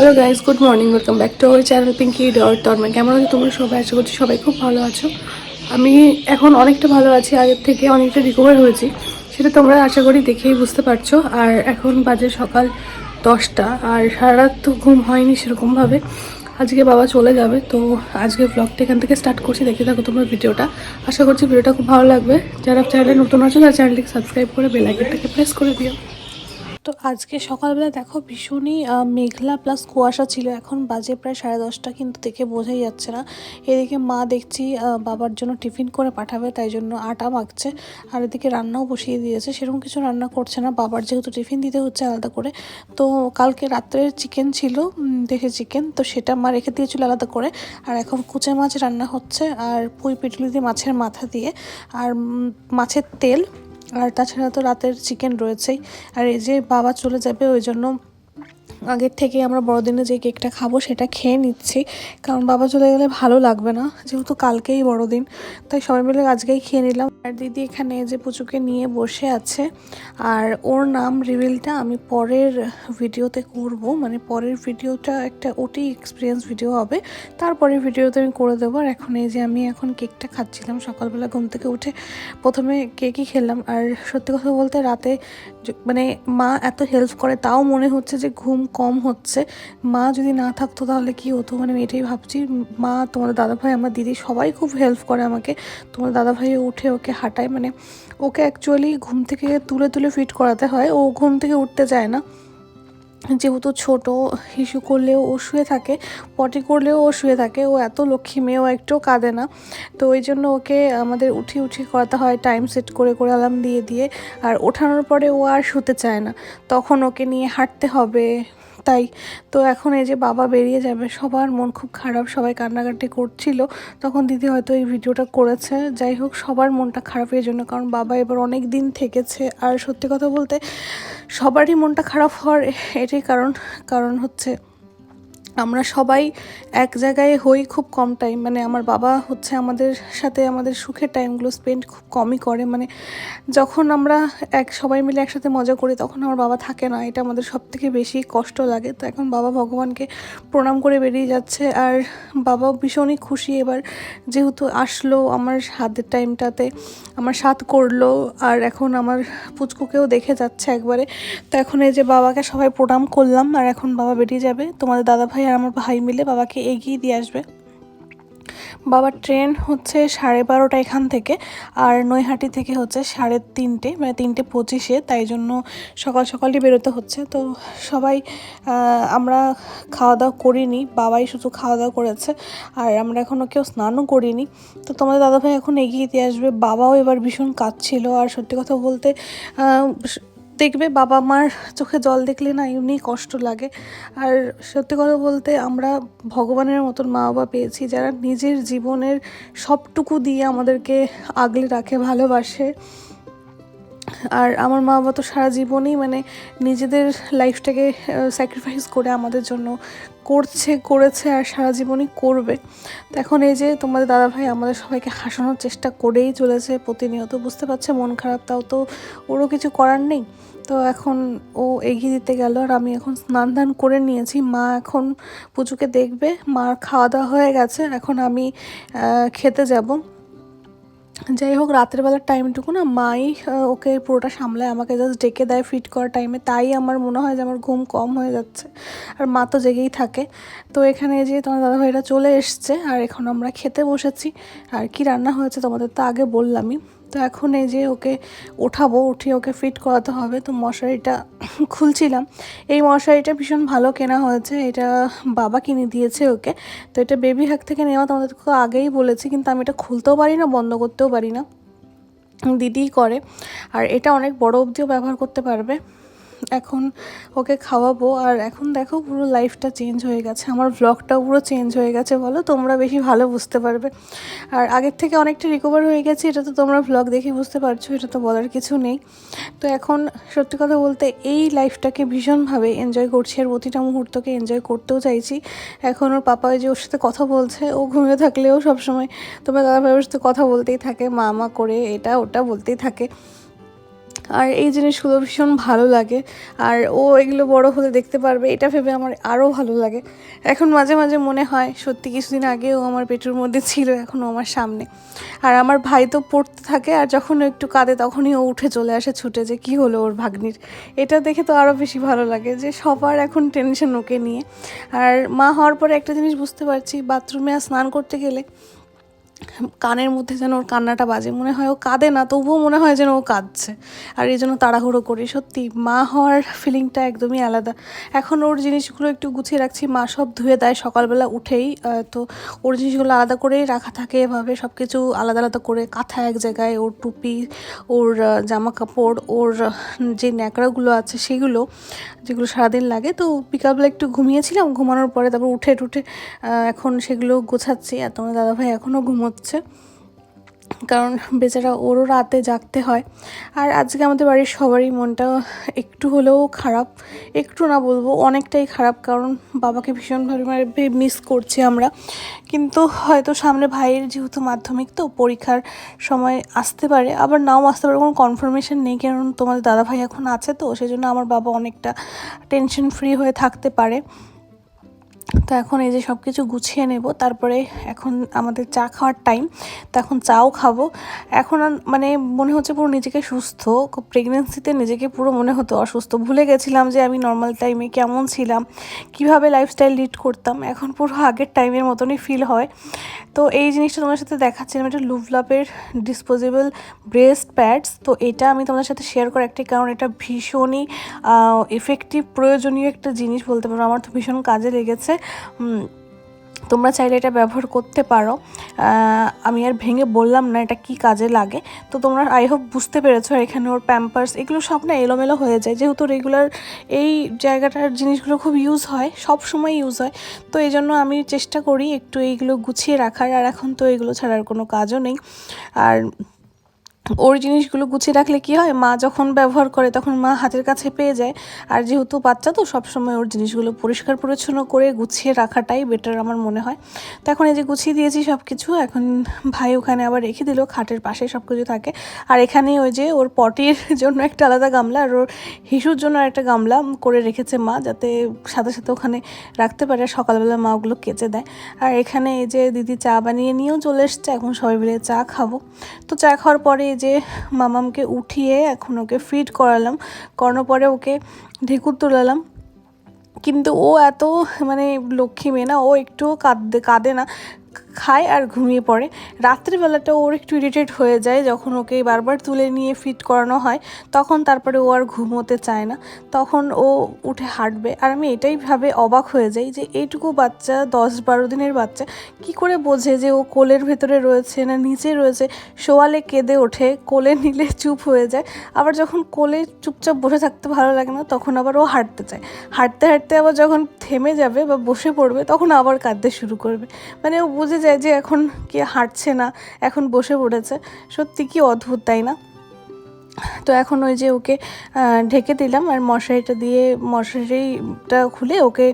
Hello guys good morning welcome back to our channel Pinky dot তর্মা কেমন আছো তোমরা সবাই? আশা করছি সবাই খুব ভালো আছো। আমি এখন অনেকটা ভালো আছি, আগের থেকে অনেকটা রিকভার হয়েছি, সেটা তোমরা আশা করি দেখেই বুঝতে পারছ। আর এখন বাজে সকাল দশটা, আর সারা রাত তো ঘুম হয়নি সেরকমভাবে। আজকে বাবা চলে যাবে, তো আজকে ব্লগটা এখান থেকে স্টার্ট করছি। দেখে থাকো তোমার ভিডিওটা। আশা করছি ভিডিওটা খুব ভালো লাগবে। যারা চ্যানেলে নতুন আছো, তারা চ্যানেলটিকে সাবস্ক্রাইব করে বেল আইকনটাকে প্রেস করে দিও। তো আজকে সকালবেলা দেখো ভীষণই মেঘলা প্লাস কুয়াশা ছিল। এখন বাজে প্রায় সাড়ে দশটা কিন্তু দেখে বোঝাই যাচ্ছে না। এদিকে মা দেখছি বাবার জন্য টিফিন করে পাঠাবে, তাই জন্য আটা মাখছে। আর এদিকে রান্নাও বসিয়ে দিয়েছে। সেরকম কিছু রান্না করছে না। বাবার যেহেতু টিফিন দিতে হচ্ছে আলাদা করে। তো কালকে রাত্রে চিকেন ছিল দেখে চিকেন তো সেটা মা রেখে দিয়েছিল আলাদা করে। আর এখন কুচে মাছ রান্না হচ্ছে, আর পুঁই পিটুলি দিয়ে মাছের মাথা দিয়ে। আর মাছের তেল আর তাছাড়া তো রাতের চিকেন রয়েছেই। আর এই যে বাবা চলে যাবে ওই জন্য আগের থেকে আমরা বড়দিনে যে কেকটা খাব সেটা খেয়ে নিচ্ছি। কারণ বাবা চলে গেলে ভালো লাগবে না, যেহেতু কালকেই বড়দিন, তাই সবাই মিলে আজকেই খেয়ে নিলাম। আর দিদি এখানে যে পুচুকে নিয়ে বসে আছে, আর ওর নাম রিভিলটা আমি পরের ভিডিওতে করব। মানে পরের ভিডিওটা একটা ওটি এক্সপিরিয়েন্স ভিডিও হবে, তারপরের ভিডিওতে আমি করে দেবো। আর এখন এই যে আমি এখন কেকটা খাচ্ছিলাম, সকালবেলা ঘুম থেকে উঠে প্রথমে কেকই খেলাম। আর সত্যি কথা বলতে রাতে মানে মা এত হেল্প করে, তাও মনে হচ্ছে যে ঘুম কম হচ্ছে। মা যদি না থাকতো তাহলে কি হতো? মানে আমি এটাই ভাবছি, মা, তোমাদের দাদাভাই, আমার দিদি সবাই খুব হেল্প করে আমাকে। তোমাদের দাদাভাইও উঠে ওকে হাঁটায় মানে ওকে অ্যাকচুয়ালি ঘুম থেকে তুলে তুলে ফিট করাতে হয়। ও ঘুম থেকে উঠতে চায় না। যেহেতু ছোট হিসু করলেও ও শুয়ে থাকে পটি করলেও ও শুয়ে থাকে। ও এত লক্ষ্মী মেয়ে, ও একটুও কাঁদে না। তো ওই জন্য ওকে আমাদের উঠি উঠি করাতে হয় টাইম সেট করে করে অ্যালার্ম দিয়ে দিয়ে। আর ওঠানোর পরে ও আর শুতে চায় না। তখন ওকে নিয়ে হাঁটতে হবে। তাই তো এখন এই যে বাবা বেরিয়ে যাবে, সবার মন খুব খারাপ, সবাই কান্নাকাটি করছিল, তখন দিদি হয়তো এই ভিডিওটা করেছে। যাই হোক, সবার মনটা খারাপ এই জন্য, কারণ বাবা এবার অনেক দিন থেকেছে। আর সত্যি কথা বলতে, সবারই মনটা খারাপ হওয়ার এটাই কারণ কারণ হচ্ছে আমরা সবাই এক জায়গায় হই খুব কম টাইম মানে আমার বাবা হচ্ছে আমাদের সাথে আমাদের সুখের টাইমগুলো স্পেন্ড খুব কমই করে। মানে যখন আমরা এক, সবাই মিলে একসাথে মজা করি, তখন আমার বাবা থাকে না। এটা আমাদের সব থেকে বেশি কষ্ট লাগে। তো এখন বাবা ভগবানকে প্রণাম করে বেরিয়ে যাচ্ছে। আর বাবাও ভীষণই খুশি। এবার যেহেতু আসলো আমার হাতের টাইমটাতে আমার সাথ করল, আর এখন আমার পুচকুকেও দেখে যাচ্ছে একবারে। তো এখন এই যে বাবাকে সবাই প্রণাম করলাম, আর এখন বাবা বেরিয়ে যাবে। তোমাদের দাদা ভাই আর আমার ভাই মিলে বাবাকে এগিয়ে দিয়ে আসবে। বাবার ট্রেন হচ্ছে সাড়ে বারোটা এখান থেকে, আর নৈহাটি থেকে হচ্ছে সাড়ে তিনটে মানে তিনটে পঁচিশে, তাই জন্য সকাল সকালই বেরোতে হচ্ছে। তো সবাই আমরা খাওয়া দাওয়া করিনি, বাবাই শুধু খাওয়া দাওয়া করেছে, আর আমরা এখনও কেউ স্নানও করিনি। তো তোমাদের দাদাভাই এখন এগিয়ে দিয়ে আসবে। বাবাও এবার ভীষণ কাঁদছিল, আর সত্যি কথা বলতে দেখবে বাবা মার চোখে জল দেখলে না এমনি কষ্ট লাগে। আর সত্যি কথা বলতে আমরা ভগবানের মতন মা বাবা পেয়েছি, যারা নিজের জীবনের সবটুকু দিয়ে আমাদেরকে আগলে রাখে, ভালোবাসে। আর আমার মা বাবা তো সারা জীবনই মানে নিজেদের লাইফটাকে স্যাক্রিফাইস করে আমাদের জন্য করছে, করেছে আর সারা জীবনই করবে। তো এখন এই যে তোমাদের দাদাভাই আমাদের সবাইকে হাসানোর চেষ্টা করেই চলেছে, প্রতিনিয়ত বুঝতে পারছে, মন খারাপ তাও তো ওরও কিছু করার নেই। তো এখন ও এগিয়ে দিতে গেল আর আমি এখন স্নান ধান করে নিয়েছি। মা এখন পুজোকে দেখবে, মার খাওয়া দাওয়া হয়ে গেছে, এখন আমি খেতে যাব। যাই হোক রাতের বেলার টাইমটুকু না মাই ওকে পুরোটা সামলায়, আমাকে জাস্ট ডেকে দেয় ফিট করার টাইমে তাই আমার মনে হয় যে আমার ঘুম কম হয়ে যাচ্ছে। আর মা তো জেগেই থাকে। তো এখানে যে তোমার দাদাভাইরা চলে এসছে, আর এখন আমরা খেতে বসেছি। আর কি রান্না হয়েছে তোমাদের তো আগে বললামই। তো এখন এই যে ওকে ওঠাবো উঠিয়ে ওকে ফিট করাতে হবে, তো মশারিটা খুলছিলাম। এই মশারিটা ভীষণ ভালো কেনা হয়েছে, এটা বাবা কিনে দিয়েছে ওকে। তো এটা বেবি হ্যাক থেকে নেওয়া তোমাদেরকে আগেই বলেছি, কিন্তু আমি এটা খুলতেও পারি না, বন্ধ করতেও পারি না। দিদিই করে, আর এটা অনেক বড় অবধিও ব্যবহার করতে পারবে। এখন ওকে খাওয়াবো। আর এখন দেখো পুরো লাইফটা চেঞ্জ হয়ে গেছে। আমার ব্লগটাও পুরো চেঞ্জ হয়ে গেছে বলো, তোমরা বেশি ভালো বুঝতে পারবে। আর আগের থেকে অনেকটা রিকভার হয়ে গেছে, এটা তো তোমরা ব্লগ দেখে বুঝতে পারছ, এটা তো বলার কিছু নেই। তো এখন সত্যি কথা বলতে এই লাইফটাকে ভীষণভাবে এনজয় করছি, আর প্রতিটা মুহূর্তকে এনজয় করতেও চাইছি। এখন ওর পাপা যে ওর সাথে কথা বলছে, ও ঘুমিয়ে থাকলেও সবসময় তোমার দাদা ভাইয়ের সাথে কথা বলতেই থাকে মা মা করে এটা ওটা বলতেই থাকে। আর এই জিনিসগুলো ভীষণ ভালো লাগে। আর ও এগুলো বড় হলে দেখতে পারবে, এটা ভেবে আমার আরও ভালো লাগে। এখন মাঝে মাঝে মনে হয়, সত্যি কিছুদিন আগেও আমার পেটের মধ্যে ছিল এখনও আমার সামনে। আর আমার ভাই তো পড়তে থাকে, আর যখন একটু কাঁদে তখনই ও উঠে চলে আসে ছুটে যে, কি হলো ওর ভাগ্নির? এটা দেখে তো আরও বেশি ভালো লাগে যে, সবার এখন টেনশন ওকে নিয়ে। আর মা হওয়ার পরে একটা জিনিস বুঝতে পারছি, বাথরুমে স্নান করতে গেলে কানের মধ্যে যেন ওর কান্নাটা বাজে, মনে হয় ও কাঁদে না, তবুও মনে হয় যেন ও কাঁদছে। আর এই জন্য তাড়াহুড়ো করি, সত্যি, মা হওয়ার ফিলিংটা একদমই আলাদা। এখন ওর জিনিসগুলো একটু গুছিয়ে রাখছি, মা সব ধুয়ে দেয় সকালবেলা উঠেই তো ওর জিনিসগুলো আলাদা করেই রাখা থাকে এভাবে সব কিছু আলাদা আলাদা করে কাঁথা এক জায়গায়, ওর টুপি, ওর জামা কাপড় ওর যে ন্যাকড়াগুলো আছে সেগুলো, যেগুলো সারাদিন লাগে। তো বিকালবেলা একটু ঘুমিয়েছিলাম, ঘুমানোর পরে তারপর উঠে টুঠে এখন সেগুলো গোছাচ্ছি। আর তোমার দাদাভাই এখনও ঘুমোচ্ছে কারণ বেচারা ওরও রাতে জাগতে হয়। আর আজকে আমাদের বাড়ির সবারই মনটা একটু হলেও খারাপ। একটু না বলব, অনেকটাই খারাপ। কারণ বাবাকে ভীষণভাবে মিস করছি আমরা। কিন্তু হয়তো সামনে ভাইয়ের যেহেতু মাধ্যমিক, তো পরীক্ষার সময় আসতে পারে। আবার নাও আসতে পারে, কোনো কনফার্মেশন নেই। কারণ তোমাদের দাদা ভাই এখন আছে তো, সেজন্য আমার বাবা অনেকটা টেনশন ফ্রি হয়ে থাকতে পারে। তো এখন এই যে সব কিছু গুছিয়ে নেব, তারপরে এখন আমাদের চা খাওয়ার টাইম তো এখন চাও খাব। এখন মানে মনে হচ্ছে পুরো নিজেকে সুস্থ প্রেগনেন্সিতে নিজেকে পুরো মনে হতো অসুস্থ। ভুলে গেছিলাম যে আমি নর্মাল টাইমে কেমন ছিলাম, কীভাবে লাইফস্টাইল লিড করতাম, এখন পুরো আগের টাইমের মতনই ফিল হয়। তো এই জিনিসটা তোমার সাথে দেখাচ্ছিলাম এটা লুভলাপের ডিসপোজেবল ব্রেস্ট প্যাডস তো এটা আমি তোমাদের সাথে শেয়ার করার একটি কারণ, এটা ভীষণই এফেক্টিভ প্রয়োজনীয় একটা জিনিস বলতে পারো। আমার তো ভীষণ কাজে লেগেছে। তোমরা চাইলে এটা ব্যবহার করতে পারো। আমি আর ভেঙে বললাম না এটা কি কাজে লাগে। তো তোমরা আই হোপ বুঝতে পেরেছ এখানে ওর প্যাম্পার্স এগুলো সব না এলোমেলো হয়ে যায়। যেহেতু রেগুলার এই জায়গাটার জিনিসগুলো খুব ইউজ হয়, সব সময় ইউজ হয়। তো এই জন্য আমি চেষ্টা করি একটু এইগুলো গুছিয়ে রাখার। আর এখন তো এগুলো ছাড়ার কোনো কাজও নেই। আর ওর জিনিসগুলো গুছিয়ে রাখলে কি হয়? মা যখন ব্যবহার করে তখন মা হাতের কাছে পেয়ে যায়। আর যেহেতু বাচ্চা তো সবসময় ওর জিনিসগুলো পরিষ্কার পরিচ্ছন্ন করে গুছিয়ে রাখাটাই বেটার আমার মনে হয়। তো এখন এই যে গুছিয়ে দিয়েছি সব কিছু এখন ভাই ওখানে আবার রেখে দিল, খাটের পাশে সব কিছু থাকে। আর এখানে ওই যে ওর পটির জন্য একটা আলাদা গামলা আর ওর হিসুর জন্য একটা গামলা করে রেখেছে মা যাতে সাথে সাথে ওখানে রাখতে পারে। সকালবেলা মা ওগুলো কেচে দেয়। আর এখানে এই যে দিদি চা বানিয়ে নিয়েও চলে এসছে। এখন সবাই মিলে চা খাব। তো চা খাওয়ার পরে যে মামামকে উঠিয়ে এখন ওকে ফিড করালাম। করানোর পরে ওকে ঢেকুর তোলালাম। কিন্তু ও এত মানে লক্ষ্মী মেয়ে না, ও একটুও কাঁদে কাঁদে না। খায় আর ঘুমিয়ে পড়ে। রাত্রিবেলাটা ওর একটু ইরিটেট হয়ে যায় যখন ওকে বারবার তুলে নিয়ে ফিট করানো হয়, তখন তারপরে ও আর ঘুমোতে চায় না। তখন ও উঠে হাঁটবে। আর আমি এটাই ভাবে অবাক হয়ে যাই যে এইটুকু বাচ্চা, দশ বারো দিনের বাচ্চা, কি করে বোঝে যে ও কোলের ভেতরে রয়েছে না নিচে রয়েছে? শোয়ালে কেঁদে ওঠে, কোলে নিলে চুপ হয়ে যায়। আবার যখন কোলে চুপচাপ বসে থাকতে ভালো লাগে না, তখন আবার ও হাঁটতে চায়। হাঁটতে হাঁটতে আবার যখন থেমে যাবে বা বসে পড়বে, তখন আবার কাঁদতে শুরু করবে। মানে ও বুঝে যায় যে এখন কে হাঁটছে না, এখন বসে পড়েছে। সত্যি কি অদ্ভুত, তাই না? তো এখন ওই যে ওকে ঢেকে দিলাম আর মশারিটা দিয়ে, মশারিটা খুলে ওকে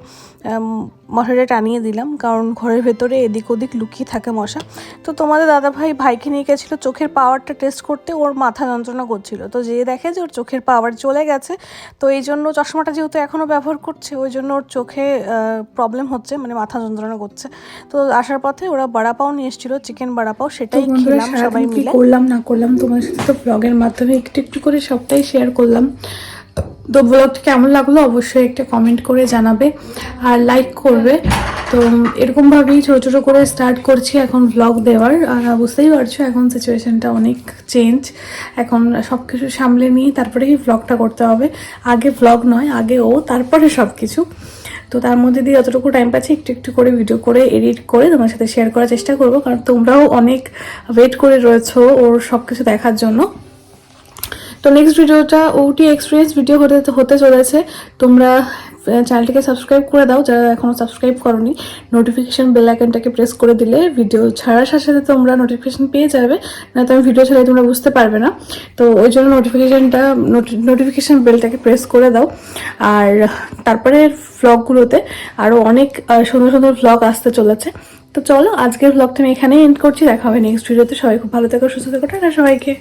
আম, মশারিটা টানিয়ে দিলাম কারণ ঘরের ভেতরে এদিক ওদিক লুকিয়ে থাকে মশা। তো তোমাদের দাদাভাই ভাইকে নিয়ে গেছিল চোখের পাওয়ারটা টেস্ট করতে ওর মাথা যন্ত্রণা করছিল। তো যে দেখে যে ওর চোখের পাওয়ার চলে গেছে তো এই জন্য চশমাটা যেহেতু এখনও ব্যবহার করছে ওই জন্য ওর চোখে প্রবলেম হচ্ছে মানে মাথা যন্ত্রণা করছে। তো আসার পথে ওরা বড়াপাও নিয়ে এসেছিল চিকেন বড়াপাও সেটাই খেলাম সবাই মিলে। করলাম না করলাম তোমার সাথে তো ব্লগের মাধ্যমে একটু একটু করে সবটাই শেয়ার করলাম। তো ব্লগটা কেমন লাগল অবশ্যই একটা কমেন্ট করে জানাবে আর লাইক করবে। তো এরকমভাবেই ছোটো, ছোট করে স্টার্ট করছি এখন ব্লগ দেওয়ার। আর বুঝতেই পারছ, এখন সিচুয়েশনটা অনেক চেঞ্জ এখন সব কিছু সামলে নিয়ে তারপরেই ব্লগটা করতে হবে। আগে ব্লগ নয়, আগে ও, তারপরে সব কিছু তো তার মধ্যে দিয়ে যতটুকু টাইম পাচ্ছি, একটু একটু করে ভিডিও করে এডিট করে তোমার সাথে শেয়ার করার চেষ্টা করব। কারণ তোমরাও অনেক ওয়েট করে রয়েছো ওর সব কিছু দেখার জন্য। তো নেক্সট ভিডিওটা ওটি এক্সপিরিয়েন্স ভিডিও হতে হতে চলেছে। তোমরা চ্যানেলটিকে সাবস্ক্রাইব করে দাও, যারা এখনও সাবস্ক্রাইব করনি। নোটিফিকেশান বেল আইকনটাকে প্রেস করে দিলে ভিডিও ছাড়ার সাথে সাথে তোমরা নোটিফিকেশান পেয়ে যাবে। না তো আমি ভিডিও ছাড়াই তোমরা বুঝতে পারবে না। তো ওই জন্য নোটিফিকেশানটা নোটিফিকেশান বেলটাকে প্রেস করে দাও। আর তারপরে ভ্লগগুলোতে আরও অনেক সুন্দর সুন্দর ভ্লগ আসতে চলেছে। তো চলো, আজকের ভ্লগটা আমি এখানেই এন্ড করছি। দেখা হবে নেক্সট ভিডিওতে সবাই খুব ভালো থেকো, সুস্থ থেকো, টাটা সবাইকে।